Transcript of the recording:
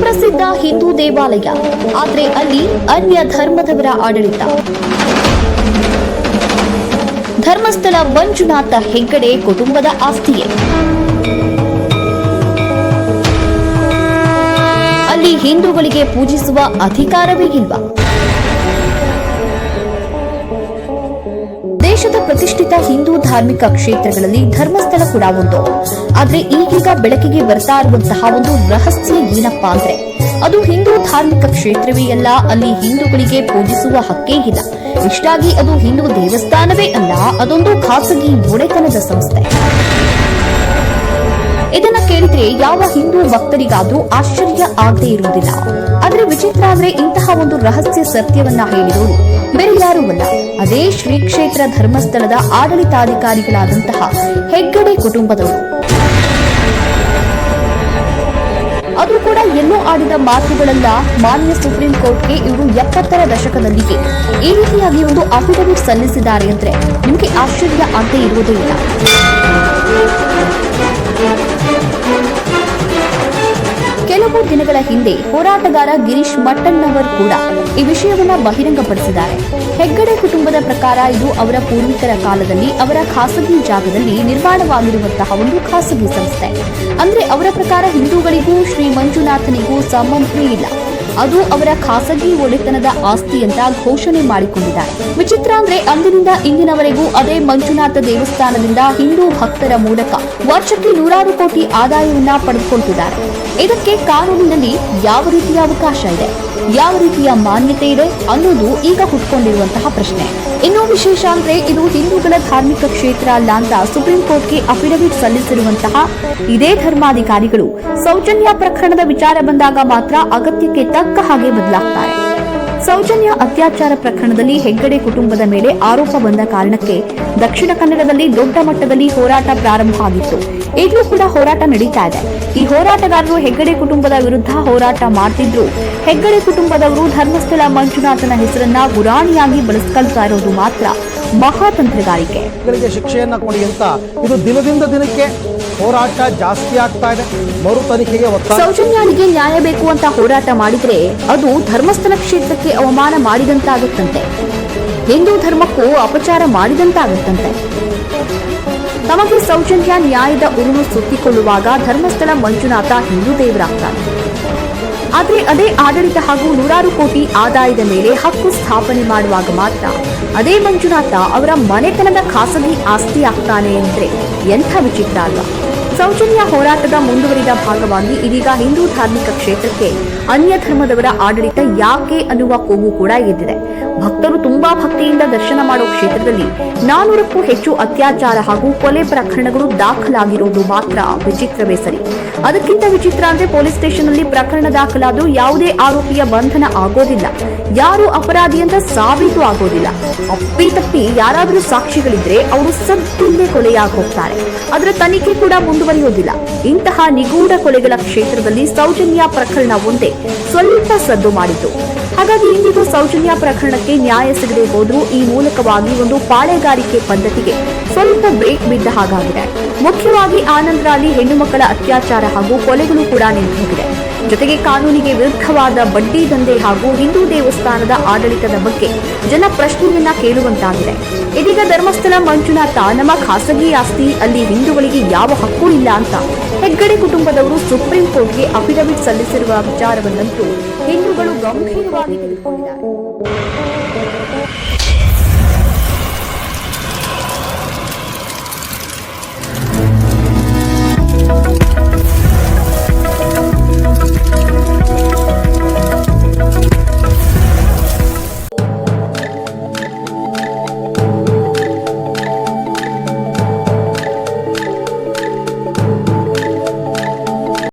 ಪ್ರಸಿದ್ಧ ಹಿಂದೂ ದೇವಾಲಯ. ಆದರೆ ಅಲ್ಲಿ ಅನ್ಯ ಧರ್ಮದವರ ಆಡಳಿತ. ಧರ್ಮಸ್ಥಳ ಮಂಜುನಾಥ ಹೆಗ್ಗಡೆ ಕುಟುಂಬದ ಆಸ್ತಿಯೇ. ಅಲ್ಲಿ ಹಿಂದೂಗಳಿಗೆ ಪೂಜಿಸುವ ಅಧಿಕಾರವೇ ಇಲ್ವಾ? ದೇಶದ ಪ್ರತಿಷ್ಠಿತ ಹಿಂದೂ ಧಾರ್ಮಿಕ ಕ್ಷೇತ್ರಗಳಲ್ಲಿ ಧರ್ಮಸ್ಥಳ ಕೂಡ ಒಂದು. ಆದ್ರೆ ಈಗೀಗ ಬೆಳಕಿಗೆ ಬರ್ತಾ ಇರುವಂತಹ ಒಂದು ರಹಸ್ಯ ಏನಪ್ಪಾ ಅಂದ್ರೆ, ಅದು ಹಿಂದೂ ಧಾರ್ಮಿಕ ಕ್ಷೇತ್ರವೇ ಅಲ್ಲ, ಅಲ್ಲಿ ಹಿಂದೂಗಳಿಗೆ ಪೂಜಿಸುವ ಹಕ್ಕೇ ಇಲ್ಲ. ಇಷ್ಟಾಗಿ ಅದು ಹಿಂದೂ ದೇವಸ್ಥಾನವೇ ಅಲ್ಲ, ಅದೊಂದು ಖಾಸಗಿ ಒಡೆತನದ ಸಂಸ್ಥೆ. ಕೇಳಿದ್ರೆ ಯಾವ ಹಿಂದೂ ಭಕ್ತರಿಗಾದ್ರೂ ಆಶ್ಚರ್ಯ ಆಗದೇ ಇರುವುದಿಲ್ಲ. ಆದ್ರೆ ವಿಚಿತ್ರ ಅಂದ್ರೆ ಇಂತಹ ಒಂದು ರಹಸ್ಯ ಸತ್ಯವನ್ನ ಹೇಳಿದವರು ಬೇರೆ ಯಾರೂ ಅಲ್ಲ. ಅದೇ ಶ್ರೀ ಕ್ಷೇತ್ರ ಧರ್ಮಸ್ಥಳದ ಆಡಳಿತಾಧಿಕಾರಿಗಳಾದಂತಹ ಹೆಗ್ಗಡೆ ಕುಟುಂಬದವರು. ಅದು ಕೂಡ ಎಲ್ಲೋ ಆಡಿದ ಮಾತುಗಳೆಲ್ಲ ಮಾನ್ಯ ಸುಪ್ರೀಂ ಕೋರ್ಟ್ಗೆ ಇವರು ಎಪ್ಪತ್ತರ ದಶಕದಲ್ಲಿಯೇ ಈ ರೀತಿಯಾಗಿ ಒಂದು ಅಫಿಡವಿಟ್ ಸಲ್ಲಿಸಿದ್ದಾರೆ ಅಂದ್ರೆ ನಿಮಗೆ ಆಶ್ಚರ್ಯ ಆಗದೆ ಇರುವುದೇ ಇಲ್ಲ. ಕೆಲವು ದಿನಗಳ ಹಿಂದೆ ಹೋರಾಟಗಾರ ಗಿರೀಶ್ ಮಟ್ಟಣ್ಣವರ್ ಕೂಡ ಈ ವಿಷಯವನ್ನ ಬಹಿರಂಗಪಡಿಸಿದ್ದಾರೆ. ಹೆಗ್ಗಡೆ ಕುಟುಂಬದ ಪ್ರಕಾರ ಇದು ಅವರ ಪೂರ್ವಿಕರ ಕಾಲದಲ್ಲಿ ಅವರ ಖಾಸಗಿ ಜಾಗದಲ್ಲಿ ನಿರ್ಮಾಣವಾಗಿರುವಂತಹ ಒಂದು ಖಾಸಗಿ ಸಂಸ್ಥೆ. ಅಂದ್ರೆ ಅವರ ಪ್ರಕಾರ ಹಿಂದೂಗಳಿಗೂ ಶ್ರೀ ಮಂಜುನಾಥನಿಗೂ ಸಂಬಂಧವೇ ಇಲ್ಲ. ಅದು ಅವರ ಖಾಸಗಿ ಒಡೆತನದ ಆಸ್ತಿ ಅಂತ ಘೋಷಣೆ ಮಾಡಿಕೊಂಡಿದ್ದಾರೆ. ವಿಚಿತ್ರ ಅಂದ್ರೆ ಅಂದಿನಿಂದ ಇಂದಿನವರೆಗೂ ಅದೇ ಮಂಜುನಾಥ ದೇವಸ್ಥಾನದಿಂದ ಹಿಂದೂ ಭಕ್ತರ ಮೂಲಕ ವರ್ಷಕ್ಕೆ ನೂರಾರು ಕೋಟಿ ಆದಾಯವನ್ನ ಪಡೆದುಕೊಳ್ತಿದ್ದಾರೆ. ಇದಕ್ಕೆ ಕಾನೂನಿನಲ್ಲಿ ಯಾವ ರೀತಿಯ ಅವಕಾಶ ಇದೆ? ಯಾವ ರೀತಿಯ ಮಾನ್ಯತೆ ಇದೆ ಅನ್ನೋದು ಈಗ ಹುಟ್ಕೊಂಡಿರುವಂತಹ ಪ್ರಶ್ನೆ. ಇನ್ನೂ ವಿಶೇಷ ಅಂದ್ರೆ ಇದು ಹಿಂದೂಗಳ ಧಾರ್ಮಿಕ ಕ್ಷೇತ್ರ ಅಲ್ಲ ಅಂತ ಸುಪ್ರೀಂ ಕೋರ್ಟ್ಗೆ ಅಫಿಡವಿಟ್ ಸಲ್ಲಿಸಿರುವಂತಹ ಇದೇ ಧರ್ಮಾಧಿಕಾರಿಗಳು ಸೌಜನ್ಯ ಪ್ರಕರಣದ ವಿಚಾರ ಬಂದಾಗ ಮಾತ್ರ ಅಗತ್ಯಕ್ಕೆ ತಕ್ಕ ಹಾಗೆ ಬದಲಾಗ್ತಾರೆ. ಸೌಜನ್ಯ ಅತ್ಯಾಚಾರ ಪ್ರಕರಣದಲ್ಲಿ ಹೆಗ್ಗಡೆ ಕುಟುಂಬದ ಮೇಲೆ ಆರೋಪ ಬಂದ ಕಾರಣಕ್ಕೆ ದಕ್ಷಿಣ ಕನ್ನಡದಲ್ಲಿ ದೊಡ್ಡ ಮಟ್ಟದಲ್ಲಿ ಹೋರಾಟ ಪ್ರಾರಂಭ ಆಗಿತ್ತು ಈಗಲೂ ಕೂಡ ಹೋರಾಟ ನಡೀತಾ ಇದೆ. ಈ ಹೋರಾಟಗಾರರು ಹೆಗ್ಗಡೆ ಕುಟುಂಬದ ವಿರುದ್ಧ ಹೋರಾಟ ಮಾಡ್ತಿದ್ರು. ಹೆಗ್ಗಡೆ ಕುಟುಂಬದವರು ಧರ್ಮಸ್ಥಳ ಮಂಜುನಾಥನ ಹೆಸರನ್ನ ಗುರಾಣಿಯಾಗಿ ಬಳಸ್ಕೊಳ್ತಾ ಇರೋದು ಮಾತ್ರ ಮಹಾತಂತ್ರಗಾರಿಕೆ. ತಂತ್ರಗಾರಿಕೆ ಶಿಕ್ಷೆಯನ್ನ ಕೊಡಿ ಅಂತ ಇದು ದಿನದಿಂದ ದಿನಕ್ಕೆ ಹೋರಾಟ ಜಾಸ್ತಿ ಆಗ್ತಾ ಇದೆ. ಮರು ತನಿಖೆಗೆ ಸೌಜನ್ಯಾನಿಗೆ ನ್ಯಾಯ ಬೇಕು ಅಂತ ಹೋರಾಟ ಮಾಡಿದ್ರೆ ಅದು ಧರ್ಮಸ್ಥಳ ಕ್ಷೇತ್ರಕ್ಕೆ ಅವಮಾನ ಮಾಡಿದಂತಾಗುತ್ತಂತೆ. ಹಿಂದೂ ಧರ್ಮಕ್ಕೂ ಅಪಚಾರ ಮಾಡಿದಂತಾಗುತ್ತಂತೆ. ತಮಗೆ ಸೌಜನ್ಯ ನ್ಯಾಯದ ಉರುಳು ಸುತ್ತಿಕೊಳ್ಳುವಾಗ ಧರ್ಮಸ್ಥಳ ಮಂಜುನಾಥ ಹಿಂದೂ ದೇವರಾಗ್ತಾರೆ ಆದರೆ ಅದೇ ಆಡಳಿತ ಹಾಗೂ ನೂರಾರು ಕೋಟಿ ಆದಾಯದ ಮೇಲೆ ಹಕ್ಕು ಸ್ಥಾಪನೆ ಮಾಡುವಾಗ ಮಾತ್ರ ಅದೇ ಮಂಜುನಾಥ ಅವರ ಮನೆತನದ ಖಾಸಗಿ ಆಸ್ತಿ ಆಗ್ತಾನೆ ಅಂದ್ರೆ ಎಂಥ ವಿಚಿತ್ರ ಅಲ್ವಾ? ಸೌಜನ್ಯ ಹೋರಾಟದ ಮುಂದುವರಿದ ಭಾಗವಾಗಿ ಇದೀಗ ಹಿಂದೂ ಧಾರ್ಮಿಕ ಕ್ಷೇತ್ರಕ್ಕೆ ಅನ್ಯ ಧರ್ಮದವರ ಆಡಳಿತ ಯಾಕೆ ಅನ್ನುವ ಕೂಗು ಕೂಡ ಎದ್ದಿದೆ. ಭಕ್ತರು ತುಂಬಾ ಭಕ್ತಿಯಿಂದ ದರ್ಶನ ಮಾಡೋ ಕ್ಷೇತ್ರದಲ್ಲಿ ನಾನೂರಕ್ಕೂ ಹೆಚ್ಚು ಅತ್ಯಾಚಾರ ಹಾಗೂ ಕೊಲೆ ಪ್ರಕರಣಗಳು ದಾಖಲಾಗಿರೋದು ಮಾತ್ರ ವಿಚಿತ್ರವೇ ಸರಿ. ಅದಕ್ಕಿಂತ ವಿಚಿತ್ರ ಅಂದ್ರೆ ಪೊಲೀಸ್ ಸ್ಟೇಷನ್ನಲ್ಲಿ ಪ್ರಕರಣ ದಾಖಲಾದರೂ ಯಾವುದೇ ಆರೋಪಿಯ ಬಂಧನ ಆಗೋದಿಲ್ಲ. ಯಾರು ಅಪರಾಧಿ ಅಂತ ಸಾಬೀತು ಆಗೋದಿಲ್ಲ. ಅಪ್ಪಿ ತಪ್ಪಿ ಯಾರಾದರೂ ಸಾಕ್ಷಿಗಳಿದ್ರೆ ಅವರು ಸದ್ದಿಲ್ಲೇ ಕೊಲೆಯಾಗಿ ಹೋಗ್ತಾರೆ. ಅದರ ತನಿಖೆ ಕೂಡ ಮುಂದುವರಿಯೋದಿಲ್ಲ ಇಂತಹ ನಿಗೂಢ ಕೊಲೆಗಳ ಕ್ಷೇತ್ರದಲ್ಲಿ ಸೌಜನ್ಯ ಪ್ರಕರಣ ಒಂದೇ ಸ್ವಲ್ಪ ಸದ್ದು ಮಾಡಿತು. ಹಾಗಾಗಿ ಇಂದಿಗೂ ಸೌಜನ್ಯ ಪ್ರಕರಣಕ್ಕೆ ನ್ಯಾಯ ಸಿಗದೆ ಹೋದರೂ ಈ ಮೂಲಕವಾಗಿ ಒಂದು ಪಾಳೆಗಾರಿಕೆ ಪದ್ಧತಿಗೆ ಸ್ವಲ್ಪ ಬ್ರೇಕ್ ಬಿದ್ದ ಹಾಗಾಗಿದೆ. ಮುಖ್ಯವಾಗಿ ಆನಂದ್ ರಾಲಿ ಹೆಣ್ಣು ಮಕ್ಕಳ ಅತ್ಯಾಚಾರ ಹಾಗೂ ಕೊಲೆಗಳು ಕೂಡ ನಿಂತು ಹೋಗಿದೆ ಜೊತೆಗೆ ಕಾನೂನಿಗೆ ವಿರುದ್ಧವಾದ ಬಡ್ಡಿ ದಂಧೆ ಹಾಗೂ ಹಿಂದೂ ದೇವಸ್ಥಾನದ ಆಡಳಿತದ ಬಗ್ಗೆ ಜನ ಪ್ರಶ್ನೆಯನ್ನ ಕೇಳುವಂತಾಗಿದೆ. ಇದೀಗ ಧರ್ಮಸ್ಥಳ ಮಂಜುನಾಥ ನಮ್ಮ ಖಾಸಗಿ ಆಸ್ತಿ, ಅಲ್ಲಿ ಹಿಂದೂಗಳಿಗೆ ಯಾವ ಹಕ್ಕು ಇಲ್ಲ ಅಂತ ಹೆಗ್ಗಡೆ ಕುಟುಂಬದವರು ಸುಪ್ರೀಂ ಕೋರ್ಟ್ಗೆ ಅಫಿಡವಿಟ್ ಸಲ್ಲಿಸಿರುವ ವಿಚಾರವನ್ನಂತೂ ಹಿಂದೂಗಳು ಗಂಭೀರವಾಗಿ ತೆಗೆದುಕೊಂಡಿದ್ದಾರೆ